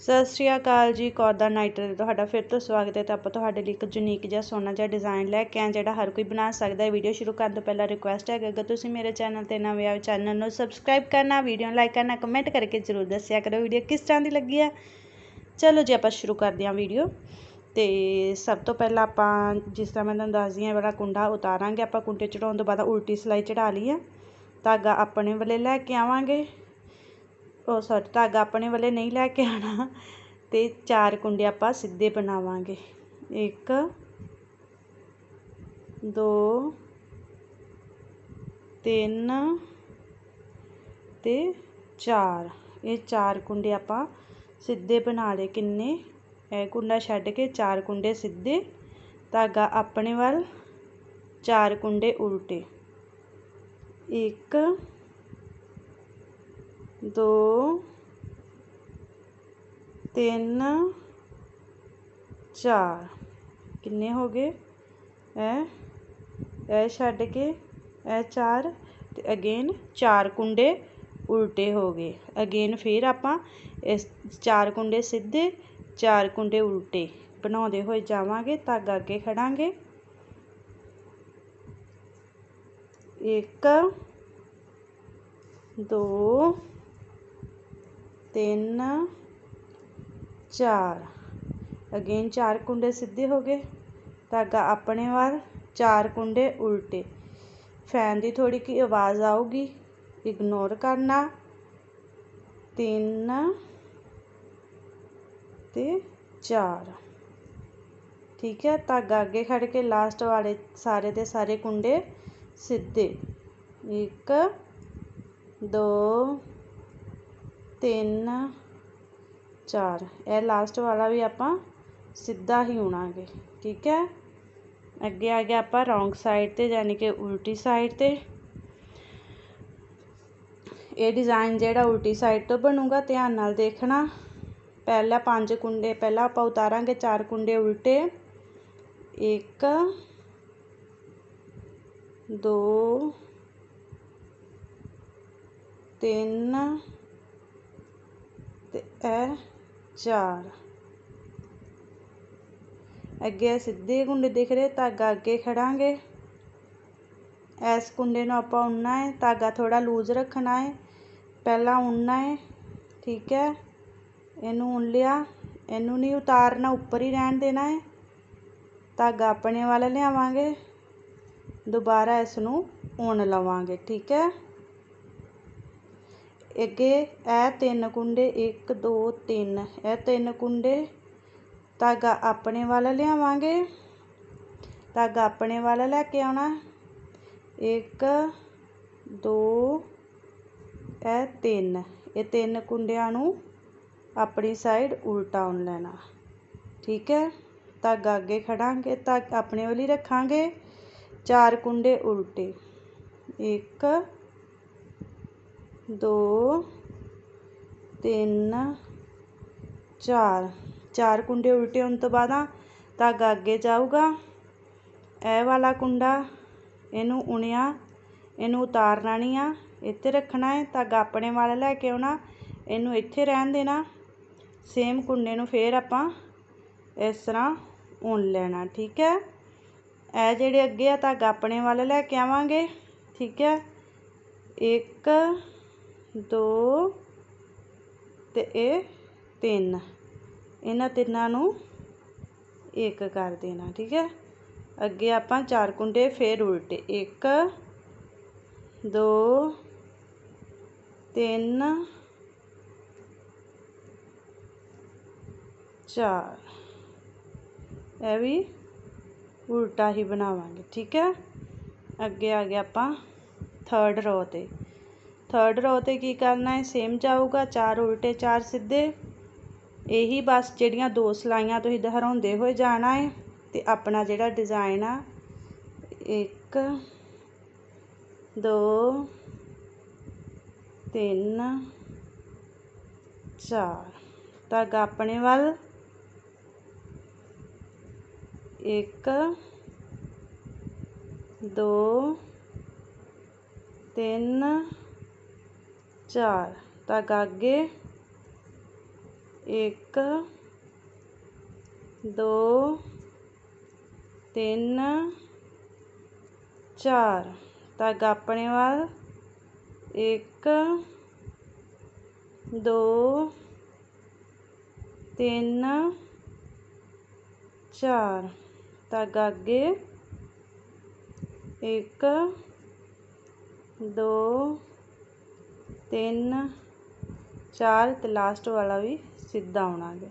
ਸਤਿ ਸ਼੍ਰੀ ਅਕਾਲ ਜੀ ਕੌਰ ਦਾ ਨਾਈਟਰ ਤੁਹਾਡਾ ਫਿਰ ਤੋਂ ਸਵਾਗਤ ਹੈ ਤਾਂ ਆਪਾਂ ਤੁਹਾਡੇ ਲਈ ਇੱਕ ਯੂਨੀਕ ਜਿਹਾ ਸੋਹਣਾ ਜਿਹਾ ਡਿਜ਼ਾਈਨ ਲੈ ਕੇ ਆਏ ਜਿਹੜਾ ਹਰ ਕੋਈ ਬਣਾ ਸਕਦਾ ਹੈ। ਵੀਡੀਓ ਸ਼ੁਰੂ ਕਰਨ ਤੋਂ ਪਹਿਲਾਂ ਰਿਕੁਐਸਟ ਹੈ ਕਿ ਅਗਰ ਤੁਸੀਂ ਮੇਰੇ ਚੈਨਲ ਤੇ ਨਵੇਂ ਆਏ ਚੈਨਲ ਨੂੰ ਸਬਸਕ੍ਰਾਈਬ ਕਰਨਾ ਵੀਡੀਓ ਨੂੰ ਲਾਈਕ ਕਰਨਾ ਕਮੈਂਟ ਕਰਕੇ ਜ਼ਰੂਰ ਦੱਸਿਆ ਕਰੋ ਵੀਡੀਓ ਕਿਸ ਤਰ੍ਹਾਂ ਦੀ ਲੱਗੀ ਹੈ। ਚਲੋ ਜੀ, ਆਪਾਂ ਸ਼ੁਰੂ ਕਰਦੇ ਹਾਂ ਵੀਡੀਓ ਤੇ ਸਭ ਤੋਂ ਪਹਿਲਾਂ ਆਪਾਂ ਜਿਸ ਤਰ੍ਹਾਂ ਮੈਂ ਤੁਹਾਨੂੰ ਦੱਸਦੀ ਹਾਂ ਵਾਲਾ ਕੁੰਡਾ ਉਤਾਰਾਂਗੇ, ਆਪਾਂ ਕੁੰਡੇ ਚੜਾਉਣ ਤੋਂ ਬਾਅਦ ਉਲਟੀ ਸਲਾਈ ਚੜਾ ਲਈ ਹੈ। ਧਾਗਾ ਆਪਣੇ ਵੱਲੇ ਲੈ ਕੇ ਆਵਾਂਗੇ। ਉਹ ਸੋਰੀ, ਧਾਗਾ ਆਪਣੇ ਵੱਲੇ ਨਹੀਂ ਲੈ ਕੇ ਆਣਾ ਤੇ ਚਾਰ ਕੁੰਡੇ ਆਪਾਂ ਸਿੱਧੇ ਬਣਾਵਾਂਗੇ। ਇੱਕ, ਦੋ, ਤਿੰਨ ਤੇ ਚਾਰ। ਇਹ ਚਾਰ ਕੁੰਡੇ ਆਪਾਂ ਸਿੱਧੇ ਬਣਾ ਲਏ ਕਿੰਨੇ? ਇਹ ਕੁੰਡਾ ਛੱਡ ਕੇ ਚਾਰ ਕੁੰਡੇ ਸਿੱਧੇ। ਧਾਗਾ ਆਪਣੇ ਵੱਲ, ਚਾਰ ਕੁੰਡੇ ਉਲਟੇ। ਇੱਕ ਦੋ, ਤਿੰਨ, ਚਾਰ। ਕਿੰਨੇ ਹੋ ਗਏ? ਇਹ ਇਹ ਛੱਡ ਕੇ ਇਹ ਚਾਰ ਅਤੇ ਅਗੇਨ ਚਾਰ ਕੁੰਡੇ ਉਲਟੇ ਹੋ ਗਏ। ਅਗੇਨ ਫਿਰ ਆਪਾਂ ਇਸ ਚਾਰ ਕੁੰਡੇ ਸਿੱਧੇ, ਚਾਰ ਕੁੰਡੇ ਉਲਟੇ ਬਣਾਉਂਦੇ ਹੋਏ ਜਾਵਾਂਗੇ, ਧਾਗਾ ਅੱਗੇ ਖੜਾਂਗੇ। ਇੱਕ, ਦੋ ਤਿੰਨ, ਚਾਰ। ਅਗੇਨ ਚਾਰ ਕੁੰਡੇ ਸਿੱਧੇ ਹੋ ਗਏ। ਧਾਗਾ ਆਪਣੇ ਵੱਲ, ਚਾਰ ਕੁੰਡੇ ਉਲਟੇ। ਫੈਨ ਦੀ ਥੋੜੀ ਕੀ ਆਵਾਜ਼ ਆਊਗੀ। ਇਗਨੋਰ ਕਰਨਾ। ਤਿੰਨ ਤੇ ਚਾਰ। ਠੀਕ ਹੈ, ਧਾਗਾ ਅੱਗੇ ਖੜ ਕੇ ਲਾਸਟ ਵਾਲੇ ਸਾਰੇ ਦੇ ਸਾਰੇ ਕੁੰਡੇ ਸਿੱਧੇ। ਇੱਕ, ਦੋ ਤਿੰਨ, ਚਾਰ। ਇਹ ਲਾਸਟ ਵਾਲਾ ਵੀ ਆਪਾਂ ਸਿੱਧਾ ਹੀ ਉਣਾਂਗੇ, ਠੀਕ ਹੈ? ਅੱਗੇ ਆ ਗਿਆ ਆਪਾਂ ਰੌਂਗ ਸਾਈਡ ਤੇ, ਯਾਨੀ ਕਿ ਉਲਟੀ ਸਾਈਡ ਤੇ। ਇਹ ਡਿਜ਼ਾਈਨ ਜਿਹੜਾ ਉਲਟੀ ਸਾਈਡ ਤੋਂ ਬਣੂਗਾ, ਧਿਆਨ ਨਾਲ ਦੇਖਣਾ। ਪਹਿਲਾਂ ਪੰਜ ਕੁੰਡੇ, ਪਹਿਲਾਂ ਆਪਾਂ ਉਤਾਰਾਂਗੇ ਚਾਰ ਕੁੰਡੇ ਉਲਟੇ। ਇੱਕ, ਦੋ, ਤਿੰਨ ਤੇ ਇਹ ਚਾਰ। ਅੱਗੇ ਸਿੱਧੇ ਕੁੰਡੇ ਦਿਖ ਰਹੇ, ਧਾਗਾ ਅੱਗੇ ਖੜਾਂਗੇ। ਇਸ ਕੁੰਡੇ ਨੂੰ ਆਪਾਂ ਉਣਨਾ ਹੈ ਧਾਗਾ ਥੋੜਾ ਲੂਜ਼ ਰੱਖਣਾ ਹੈ ਪਹਿਲਾਂ ਉਣਨਾ ਹੈ ਠੀਕ ਹੈ। ਇਹਨੂੰ ਉਣ ਲਿਆ। ਇਹਨੂੰ ਨਹੀਂ ਉਤਾਰਨਾ, ਉੱਪਰ ਹੀ ਰਹਿਣ ਦੇਣਾ ਹੈ ਧਾਗਾ ਆਪਣੇ ਵੱਲ ਲਿਆਵਾਂਗੇ। ਦੁਬਾਰਾ ਇਸ ਨੂੰ ਉਣ ਲਵਾਂਗੇ, ਠੀਕ ਹੈ। ਅੱਗੇ, ਇਹ ਤਿੰਨ ਕੁੰਡੇ 1 2 3 ਇਹ ਤਿੰਨ ਕੁੰਡੇ ਧਾਗਾ ਆਪਣੇ ਵੱਲ ਲਿਆਵਾਂਗੇ। ਧਾਗਾ ਆਪਣੇ ਵੱਲ ਲੈ ਕੇ ਆਉਣਾ। 1 2 ਇਹ ਤਿੰਨ। ਇਹ ਤਿੰਨ ਕੁੰਡਿਆਂ ਨੂੰ ਆਪਣੀ ਸਾਈਡ ਉਲਟਾ ਉਣ ਲੈਣਾ। ਠੀਕ ਹੈ? ਧਾਗਾ ਅੱਗੇ ਖੜਾਂਗੇ ਤਾਂ ਆਪਣੇ ਵੱਲ ਹੀ ਰੱਖਾਂਗੇ। ਚਾਰ ਕੁੰਡੇ ਉਲਟੇ। ਇੱਕ ਦੋ, ਤਿੰਨ, ਚਾਰ। ਚਾਰ ਕੁੰਡੇ ਉਲਟੇ ਹੋਣ ਤੋਂ ਬਾਅਦ ਧਾਗਾ ਅੱਗੇ ਜਾਊਗਾ। ਇਹ ਵਾਲਾ ਕੁੰਡਾ ਇਹਨੂੰ ਉਣਿਆ, ਇਹਨੂੰ ਉਤਾਰਨਾ ਨਹੀਂ ਆ, ਇੱਥੇ ਰੱਖਣਾ ਹੈ। ਧਾਗਾ ਆਪਣੇ ਵੱਲ ਲੈ ਕੇ ਆਉਣਾ, ਇਹਨੂੰ ਇੱਥੇ ਰਹਿਣ ਦੇਣਾ। ਸੇਮ ਕੁੰਡੇ ਨੂੰ ਫੇਰ ਆਪਾਂ ਇਸ ਤਰ੍ਹਾਂ ਉਣ ਲੈਣਾ, ਠੀਕ ਹੈ? ਇਹ ਜਿਹੜੇ ਅੱਗੇ ਆ, ਧਾਗਾ ਆਪਣੇ ਵੱਲ ਲੈ ਕੇ ਆਵਾਂਗੇ, ਠੀਕ ਹੈ? ਇੱਕ ਦੋ ਤੇ ਇਹ ਤਿੰਨ। ਇਹਨਾਂ ਤਿੰਨਾਂ ਨੂੰ ਇੱਕ ਕਰ ਦੇਣਾ, ਠੀਕ ਹੈ? ਅੱਗੇ ਆਪਾਂ ਚਾਰ ਕੁੰਡੇ ਫੇਰ ਉਲਟੇ। ਇੱਕ, ਦੋ, ਤਿੰਨ, ਚਾਰ। ਇਹ ਵੀ ਉਲਟਾ ਹੀ ਬਣਾਵਾਂਗੇ, ਠੀਕ ਹੈ? ਅੱਗੇ ਆ ਗਿਆ ਆਪਾਂ ਥਰਡ ਰੋ ਤੇ। ਥਰਡ ਰੋ ਤੇ ਕੀ ਕਰਨਾ ਹੈ? ਸੇਮ ਜਾਊਗਾ, ਚਾਰ ਉਲਟੇ, ਚਾਰ ਸਿੱਧੇ। ਇਹੀ ਬਸ ਜਿਹੜੀਆਂ ਦੋ ਸਲਾਈਆਂ ਤੁਸੀਂ ਦੁਹਰਾਉਂਦੇ ਹੋਏ ਜਾਣਾ ਹੈ ਤੇ ਆਪਣਾ ਜਿਹੜਾ ਡਿਜ਼ਾਈਨ ਆ, ਇੱਕ, ਦੋ, ਤਿੰਨ, ਚਾਰ। ਧਾਗਾ ਆਪਣੇ ਵੱਲ। ਇੱਕ, ਦੋ, ਤਿੰਨ ਚਾਰ। ਧਾਗਾ ਅੱਗੇ ਇੱਕ, ਦੋ, ਤਿੰਨ, ਚਾਰ। ਧਾਗਾ ਆਪਣੇ ਵੱਲ ਇੱਕ, ਦੋ, ਤਿੰਨ, ਚਾਰ। ਧਾਗਾ ਅੱਗੇ ਇੱਕ, ਦੋ ਤਿੰਨ, ਚਾਰ ਤੇ ਲਾਸਟ ਵਾਲਾ ਵੀ ਸਿੱਧਾ ਆਉਣਾ ਗੇ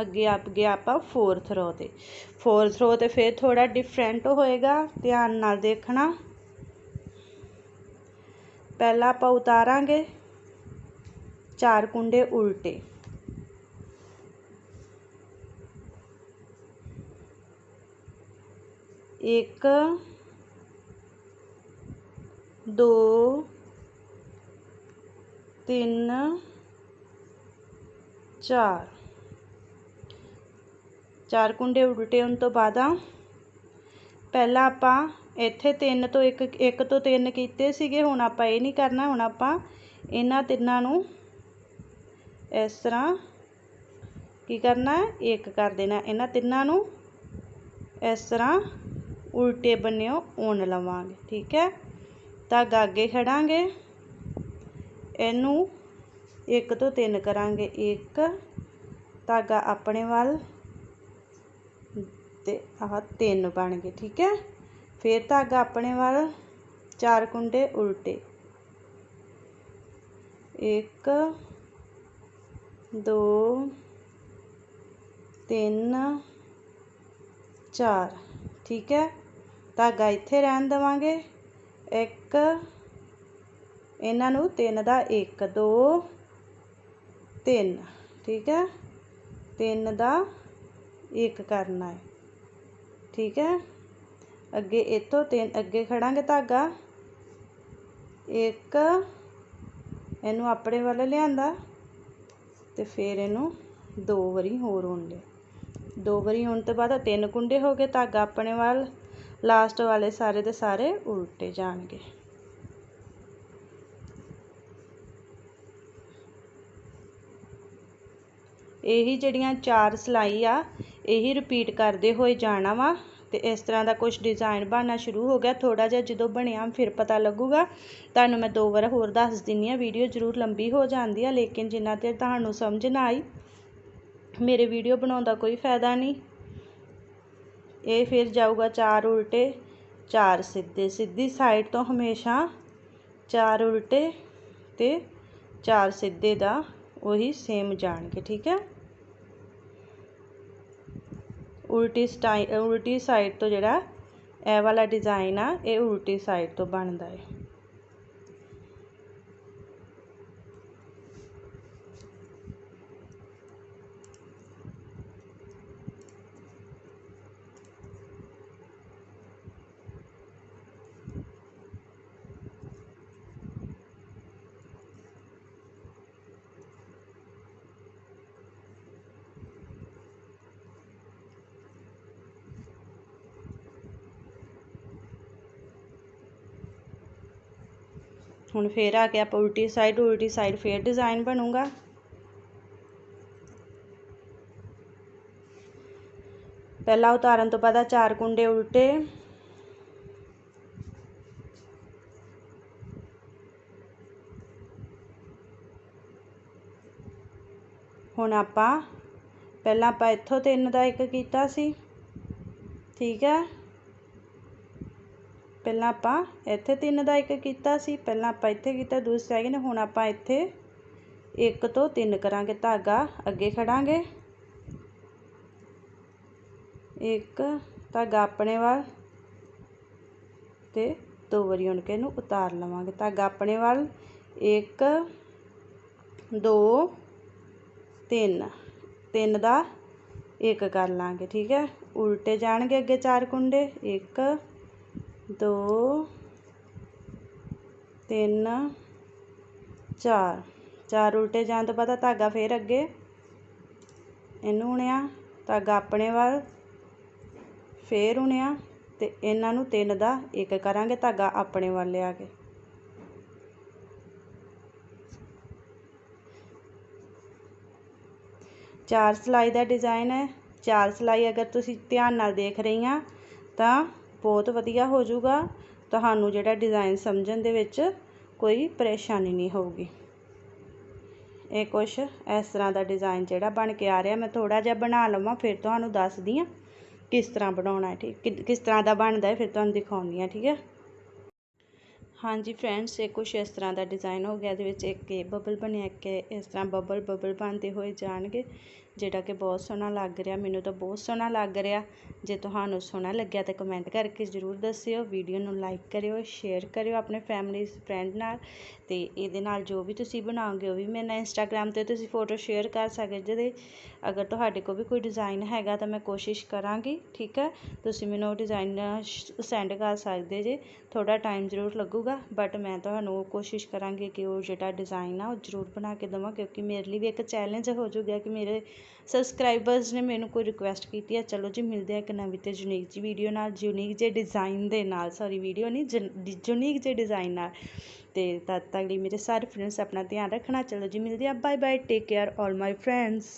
ਅੱਗੇ ਆਪ ਗਿਆ ਆਪਾਂ ਫੋਰਥ ਰੋ ਤੇ। ਫੋਰਥ ਰੋ ਤੇ ਫਿਰ ਥੋੜਾ ਡਿਫਰੈਂਟ ਹੋਏਗਾ, ਧਿਆਨ ਨਾਲ ਦੇਖਣਾ। ਪਹਿਲਾਂ ਆਪਾਂ ਉਤਾਰਾਂਗੇ ਚਾਰ ਕੁੰਡੇ ਉਲਟੇ। ਇੱਕ, ਦੋ ਤਿੰਨ, ਚਾਰ। ਚਾਰ ਕੁੰਡੇ ਉਲਟੇ ਹੋਣ ਤੋਂ ਬਾਅਦ ਪਹਿਲਾਂ ਆਪਾਂ ਇੱਥੇ ਤਿੰਨ ਤੋਂ ਇੱਕ ਇੱਕ ਤੋਂ ਤਿੰਨ ਕੀਤੇ ਸੀਗੇ, ਹੁਣ ਆਪਾਂ ਇਹ ਨਹੀਂ ਕਰਨਾ, ਹੁਣ ਆਪਾਂ ਇਹਨਾਂ ਤਿੰਨਾਂ ਨੂੰ ਇਸ ਤਰ੍ਹਾਂ ਕੀ ਕਰਨਾ, ਇੱਕ ਕਰ ਦੇਣਾ। ਇਹਨਾਂ ਤਿੰਨਾਂ ਨੂੰ ਇਸ ਤਰ੍ਹਾਂ ਉਲਟੇ ਬੰਨਿਓ, ਉਣ ਲਵਾਂਗੇ, ਠੀਕ ਹੈ? ਧਾਗਾ ਅੱਗੇ ਖੜਾਂਗੇ। ਇਹਨੂੰ ਇੱਕ ਤੋਂ ਤਿੰਨ ਕਰਾਂਗੇ। ਇੱਕ ਧਾਗਾ ਆਪਣੇ ਵੱਲ ਤੇ ਆਹ ਤਿੰਨ ਬਣ ਗਏ, ਠੀਕ ਹੈ? ਫਿਰ ਧਾਗਾ ਆਪਣੇ ਵੱਲ, ਚਾਰ ਕੁੰਡੇ ਉਲਟੇ। ਇੱਕ, ਦੋ, ਤਿੰਨ, ਚਾਰ, ਠੀਕ ਹੈ? ਧਾਗਾ ਇੱਥੇ ਰਹਿਣ ਦੇਵਾਂਗੇ। ਇੱਕ ਇਹਨਾਂ ਨੂੰ ਤਿੰਨ ਦਾ ਇੱਕ, ਦੋ, ਤਿੰਨ, ਠੀਕ ਹੈ? ਤਿੰਨ ਦਾ ਇੱਕ ਕਰਨਾ ਹੈ। ਠੀਕ ਹੈ? ਅੱਗੇ ਇਤੋਂ ਤਿੰਨ, ਅੱਗੇ ਖੜਾਂਗੇ ਧਾਗਾ। ਇੱਕ, ਇਹਨੂੰ ਆਪਣੇ ਵੱਲ ਲਿਆਂਦਾ ਤੇ ਫਿਰ ਇਹਨੂੰ ਦੋ ਵਾਰੀ ਹੋਰ ਹੋਣ ਲਿਆ। ਦੋ ਵਾਰੀ ਹੋਣ ਤੋਂ ਬਾਅਦ ਤਿੰਨ ਕੁੰਡੇ ਹੋ ਗਏ ਧਾਗਾ ਆਪਣੇ ਵੱਲ। ਲਾਸਟ ਵਾਲੇ ਸਾਰੇ ਦੇ ਸਾਰੇ ਉਲਟੇ ਜਾਣਗੇ। ਇਹੀ ਜਿਹੜੀਆਂ ਚਾਰ ਸਿਲਾਈ ਆ, ਇਹੀ ਰਿਪੀਟ ਕਰਦੇ ਹੋਏ ਜਾਣਾ ਵਾ। ਤੇ ਇਸ ਤਰ੍ਹਾਂ ਦਾ ਕੁਝ ਡਿਜ਼ਾਈਨ ਬਣਨਾ ਸ਼ੁਰੂ ਹੋ ਗਿਆ। ਥੋੜਾ ਜਿਹਾ ਜਦੋਂ ਬਣਿਆ, ਫਿਰ ਪਤਾ ਲੱਗੂਗਾ। ਤੁਹਾਨੂੰ ਮੈਂ ਦੋ ਵਾਰ ਹੋਰ ਦੱਸ ਦਿੰਨੀ ਆ। ਵੀਡੀਓ ਜ਼ਰੂਰ ਲੰਬੀ ਹੋ ਜਾਂਦੀ ਆ, ਲੇਕਿਨ ਜਿੰਨਾ ਤੇ ਤੁਹਾਨੂੰ ਸਮਝ ਨਾ ਆਈ, ਮੇਰੇ ਵੀਡੀਓ ਬਣਾਉਣ ਦਾ ਕੋਈ ਫਾਇਦਾ ਨਹੀਂ। ਇਹ ਫਿਰ ਜਾਊਗਾ ਚਾਰ ਉਲਟੇ, ਚਾਰ ਸਿੱਧੇ। ਸਿੱਧੀ ਸਾਈਡ ਤੋਂ ਹਮੇਸ਼ਾ ਚਾਰ ਉਲਟੇ ਤੇ ਚਾਰ ਸਿੱਧੇ ਦਾ ਉਹੀ ਸੇਮ ਜਾਣਗੇ ਠੀਕ ਹੈ? ਉਲਟੀ ਸਟਾਈ, ਉਲਟੀ ਸਾਈਡ ਤੋਂ ਜਿਹੜਾ ਇਹ ਵਾਲਾ ਡਿਜ਼ਾਈਨ ਆ, ਇਹ ਉਲਟੀ ਸਾਈਡ ਤੋਂ ਬਣਦਾ ਹੈ। ਹੁਣ ਫੇਰ ਆ ਕੇ ਆਪਾਂ ਉਲਟੀ ਸਾਈਡ ਉਲਟੀ ਸਾਈਡ ਫੇਰ ਡਿਜ਼ਾਈਨ ਬਣੂਗਾ। ਪਹਿਲਾ ਉਤਾਰਨ ਤੋਂ ਬਾਅਦ ਚਾਰ ਕੁੰਡੇ ਉਲਟੇ। ਹੁਣ ਆਪਾਂ, ਪਹਿਲਾਂ ਆਪਾਂ ਇੱਥੋਂ ਤਿੰਨ ਦਾ ਇੱਕ ਕੀਤਾ ਸੀ। ਠੀਕ ਹੈ? ਪਹਿਲਾਂ ਆਪਾਂ ਇੱਥੇ ਤਿੰਨ ਦਾ ਇੱਕ ਕੀਤਾ ਸੀ, ਪਹਿਲਾਂ ਆਪਾਂ ਇੱਥੇ ਕੀਤਾ, ਦੂਸਰੀ ਨੇ, ਹੁਣ ਆਪਾਂ ਇੱਥੇ ਇੱਕ ਤੋਂ ਤਿੰਨ ਕਰਾਂਗੇ ਧਾਗਾ, ਅੱਗੇ ਖੜਾਂਗੇ। ਇੱਕ ਧਾਗਾ ਆਪਣੇ ਵੱਲ ਤੇ ਦੋ ਵਾਰੀ ਉਣ ਕੇ ਇਹਨੂੰ ਉਤਾਰ ਲਵਾਂਗੇ। ਧਾਗਾ ਆਪਣੇ ਵੱਲ, ਇੱਕ, ਦੋ, ਤਿੰਨ। ਤਿੰਨ ਦਾ ਇੱਕ ਕਰ ਲਾਂਗੇ, ਠੀਕ ਹੈ? ਉਲਟੇ ਜਾਣਗੇ ਅੱਗੇ ਚਾਰ ਕੁੰਡੇ, ਇੱਕ ਦੋ, ਤਿੰਨ, ਚਾਰ। ਚਾਰ ਉਲਟੇ ਜਾਣ ਤੋਂ ਬਾਅਦ ਧਾਗਾ ਫਿਰ ਅੱਗੇ। ਇਹਨੂੰ ਉਣਿਆ, ਧਾਗਾ ਆਪਣੇ ਵੱਲ, ਫਿਰ ਉਣਿਆ ਅਤੇ ਇਹਨਾਂ ਨੂੰ ਤਿੰਨ ਦਾ ਇੱਕ ਕਰਾਂਗੇ, ਧਾਗਾ ਆਪਣੇ ਵੱਲ ਲਿਆ ਕੇ। ਚਾਰ ਸਲਾਈ ਦਾ ਡਿਜ਼ਾਈਨ ਹੈ। ਚਾਰ ਸਲਾਈ ਅਗਰ ਤੁਸੀਂ ਧਿਆਨ ਨਾਲ ਦੇਖ ਰਹੀਆਂ ਤਾਂ ਬਹੁਤ ਵਧੀਆ ਹੋ ਜਾਊਗਾ। ਤੁਹਾਨੂੰ ਜਿਹੜਾ ਡਿਜ਼ਾਈਨ ਸਮਝਣ ਦੇ ਵਿੱਚ ਕੋਈ ਪਰੇਸ਼ਾਨੀ ਨਹੀਂ ਹੋਊਗੀ। ਇਹ ਕੁਛ ਇਸ ਤਰ੍ਹਾਂ ਦਾ ਡਿਜ਼ਾਈਨ ਜਿਹੜਾ ਬਣ ਕੇ ਆ ਰਿਹਾ। ਮੈਂ ਥੋੜਾ ਜਿਹਾ ਬਣਾ ਲਵਾਂ, ਫਿਰ ਤੁਹਾਨੂੰ ਦੱਸਦੀ ਆ ਕਿਸ ਤਰ੍ਹਾਂ ਬਣਾਉਣਾ ਹੈ, ਠੀਕ ਕਿਸ ਤਰ੍ਹਾਂ ਦਾ ਬਣਦਾ ਹੈ, ਫਿਰ ਤੁਹਾਨੂੰ ਦਿਖਾਉਂਦੀ ਆ ਠੀਕ ਹੈ। ਹਾਂਜੀ ਫਰੈਂਡਸ ਇਹ ਕੁਛ ਇਸ ਤਰ੍ਹਾਂ ਦਾ ਡਿਜ਼ਾਈਨ ਹੋ ਗਿਆ, ਇਹਦੇ ਵਿੱਚ ਇੱਕ ਇਹ ਬਬਲ ਬਣਿਆ ਕਿ ਇਸ ਤਰ੍ਹਾਂ ਬਬਲ ਬਬਲ ਬਣਦੇ ਹੋਏ ਜਾਣਗੇ। ਜਿਹੜਾ ਕਿ ਬਹੁਤ ਸੋਹਣਾ ਲੱਗ ਰਿਹਾ, ਮੈਨੂੰ ਤਾਂ ਬਹੁਤ ਸੋਹਣਾ ਲੱਗ ਰਿਹਾ। ਜੇ ਤੁਹਾਨੂੰ ਸੋਹਣਾ ਲੱਗਿਆ ਤਾਂ ਕਮੈਂਟ ਕਰਕੇ ਜ਼ਰੂਰ ਦੱਸਿਓ। ਵੀਡੀਓ ਨੂੰ ਲਾਈਕ ਕਰਿਓ ਸ਼ੇਅਰ ਕਰਿਓ ਆਪਣੇ ਫੈਮਿਲੀ ਫਰੈਂਡ ਨਾਲ। ਤੇ ਇਹਦੇ ਨਾਲ ਜੋ ਵੀ ਤੁਸੀਂ ਬਣਾਓਗੇ, ਉਹ ਵੀ ਮੇਰੇ ਨਾਲ ਇੰਸਟਾਗ੍ਰam ਤੇ ਤੁਸੀਂ ਫੋਟੋ ਸ਼ੇਅਰ ਕਰ ਸਕਦੇ ਜੇ। ਅਗਰ ਤੁਹਾਡੇ ਕੋਲ ਵੀ ਕੋਈ ਡਿਜ਼ਾਈਨ ਹੈਗਾ ਤਾਂ ਮੈਂ ਕੋਸ਼ਿਸ਼ ਕਰਾਂਗੀ, ਠੀਕ ਹੈ? ਤੁਸੀਂ ਮੈਨੂੰ ਉਹ ਡਿਜ਼ਾਈਨ ਸੈਂਡ ਕਰ ਸਕਦੇ ਜੇ। ਥੋੜਾ ਟਾਈਮ ਜ਼ਰੂਰ ਲੱਗੂਗਾ ਬਟ ਮੈਂ ਤੁਹਾਨੂੰ ਕੋਸ਼ਿਸ਼ ਕਰਾਂਗੀ ਕਿ ਉਹ ਜਿਹੜਾ ਡਿਜ਼ਾਈਨ ਆ ਉਹ ਜ਼ਰੂਰ ਬਣਾ ਕੇ ਦੇਵਾਂ, ਕਿਉਂਕਿ ਮੇਰੇ ਲਈ ਵੀ ਇੱਕ ਚੈਲੰਜ ਹੋ ਜਾਊਗਾ ਕਿ ਮੇਰੇ ਸਬਸਕ੍ਰਾਈਬਰਸ ਨੇ ਮੈਨੂੰ ਕੋਈ ਰਿਕੁਐਸਟ ਕੀਤੀ ਹੈ ਚਲੋ ਜੀ, ਮਿਲਦੇ ਆ ਇੱਕ ਨਵੀਂ ਅਤੇ ਯੂਨੀਕ ਜਿਹੀ ਵੀਡੀਓ ਨਾਲ ਯੂਨੀਕ ਜਿਹੇ ਡਿਜ਼ਾਈਨ ਦੇ ਨਾਲ ਸੋਰੀ ਵੀਡੀਓ ਨਹੀਂ ਯੂਨੀਕ ਜਿਹੇ ਡਿਜ਼ਾਈਨ ਨਾਲ। ਅਤੇ ਤਦ ਤੱਕ ਲਈ ਮੇਰੇ ਸਾਰੇ ਫਰੈਂਡਸ ਆਪਣਾ ਧਿਆਨ ਰੱਖਣਾ, ਚਲੋ ਜੀ, ਮਿਲਦੇ ਆ bye bye take care all my friends